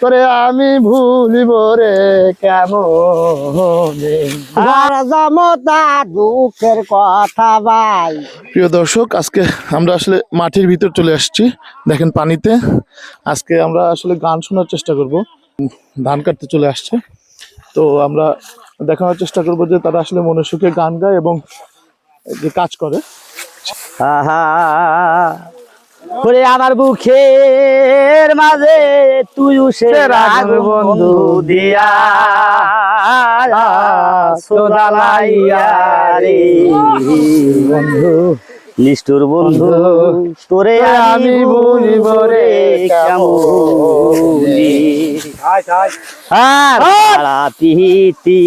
তোরে আমি ভুলিব রে কেমন? দুঃখের কথা ভাই। প্রিয় দর্শক আজকে আমরা আসলে মাটির ভিতর চলে আসছি। দেখেন পানিতে। আজকে আমরা আসলে গান শোনার চেষ্টা করব। ধান কাটতে চলে আসছে। তো আমরা দেখানোর চেষ্টা করব যে তারা আসলে মনে সুখে গান গায় এবং যে কাজ করে। আহা ওরে আমার বুকের মাঝে তুই বন্ধু দিয়া। সোদালাইয়া রে। বন্ধু। নিষ্ঠুর বন্ধু তোরে আমি বলিব রে কেমন আর পিহিতি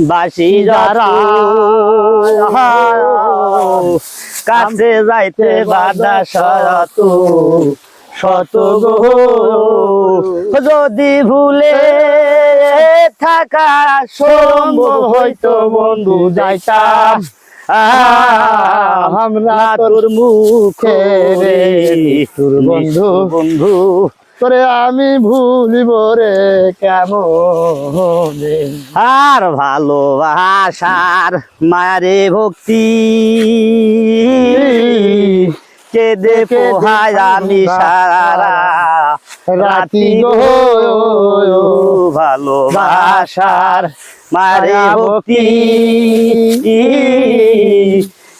বাসি যারা কাছে যাইতে বাধা শত শত যদি ভুলে থাকা সম্ভব হইতো বন্ধু যাইতাম। আমরা তোর মুখে তোর বন্ধু বন্ধু। তোরে আমি ভুলিব রে কেমন? আর ভালোবাসার মায়ারে ভক্তি। কেদে পোহায় আমি সারা রাতি গো। ভালোবাসার মারে ভক্তি।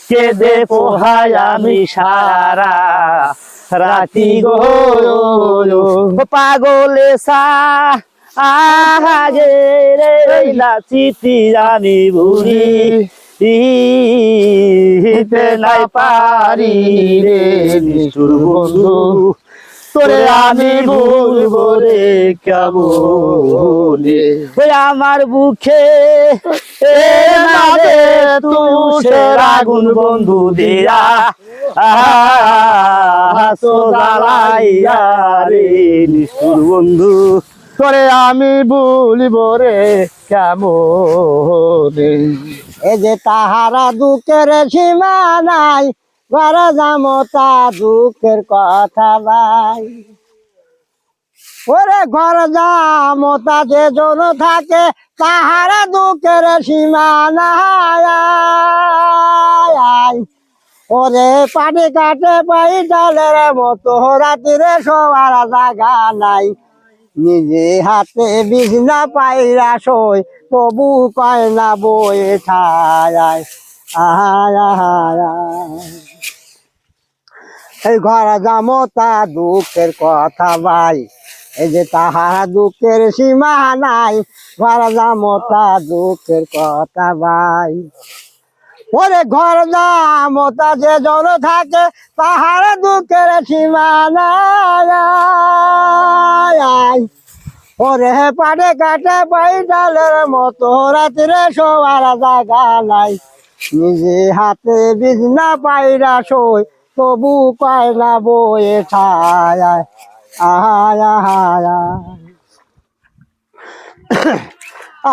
কেদে পোহায় আমি সারা রাতি গো। পাগলে সা আমি হিতে নাই পারি রে, নিষ্ঠুর বন্ধু। তোরে আমি বলব রে, কেমন? ওই আমার বুকে, এ আগুন বন্ধু দিয়া। নিষ্ঠুর বন্ধু তোরে আমি ভুলিব রে কেমন এ যে তাহারা দুঃখের সীমা নাই ঘর জামতা দুঃখের কথা ভাই ওরে ঘর জামতা যে জন থাকে, তাহারা দুঃখের সীমা নাই। ওরে পানি কাটে পাই ডালের মতো রাতিরে সবার জাগা নাই। নিজে হাতে বিছনা পাইরা সই তবু কয় না বয়ে ঠায়। এই ঘর জামতা দুঃখের কথা ভাই, এই যে তাহারা দুঃখের সীমা নাই। ঘর জামতা দুঃখের কথা ভাই। ওরে ঘর জামতা যে জন থাকে পাহাড় দুঃখের সীমানা ওরে পাড়ে কাটে পাই ডালের মতো রাত্রে সবার জায়গা নাই। নিজে হাতে বিছনা পাইরা সই তবু পায় না বয়ে ছায়। আহায়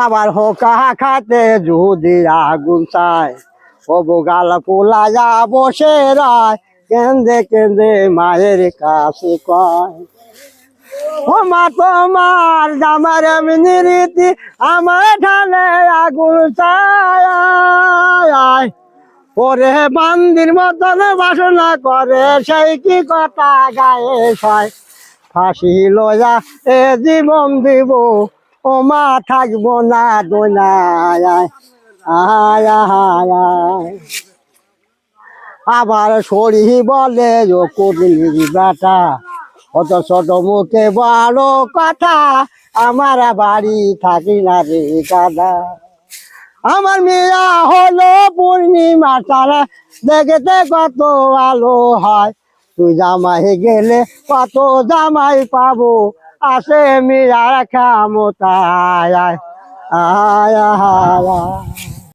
আবার হোকা খাতে যদি আগুন চায় ও গাল পোলায়া বসে রায়। কেন্দে কেন্দে মায়ের কাছে কয়। ও মা, তোমার জামার এমনি রীতি, আমার ঢালে আগুন চায়। বান্দির মতন বাসনা করে, সেই কি কথা গায়ে ছয় ফাঁসি লয়া এ জীবন দিব, ও মা, থাকব না দোনায় আবার সরি বলে, ও বেটা, অত ছোট মুখে বড় কথা, আমার বাড়ি থাকি না রে দাদা। আমার মেয়া হলো পূর্ণিমা তারা, দেখতে কত আলো হয়। তুই জামাই গেলে কত জামাই পাবো, আসে মেয়ার ক্ষমতায়। আয় আয় আয় আয়।